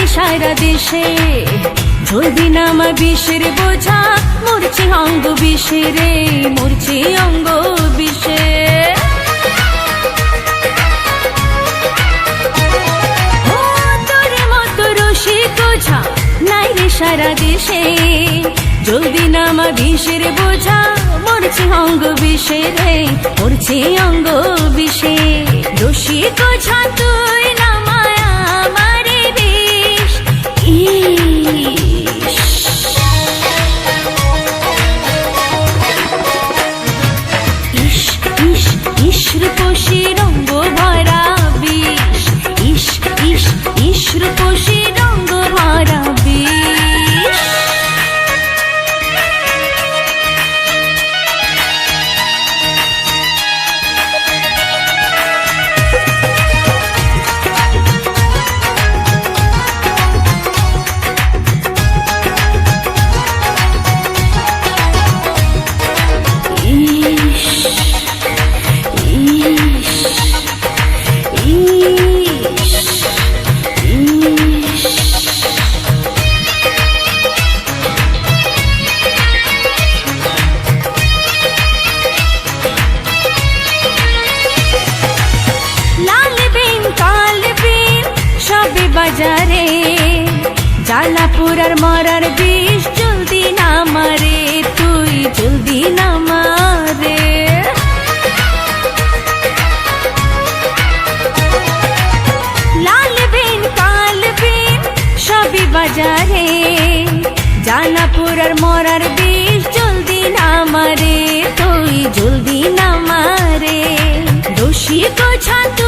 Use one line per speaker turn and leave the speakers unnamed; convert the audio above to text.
রে সারা দেশে। যদি নামা বিষের বোঝা, মরছে অঙ্গ বিষে রে মরছে অঙ্গ বিষে। নাই রে সারা দেশে। যদি নামা বিষের বোঝা, মরছে অঙ্গ বিষে রে মরছে অঙ্গ বিষে। রসিক বাজারে, জালাপুরার মরার বিষ জলদি না মারে তুই জলদি না মারে লাল বিন কাল বিন সবে বাজারে, জালাপুরার মরার বিষ জলদি না মারে তুই জলদি না মারে দোষী গোছা তুই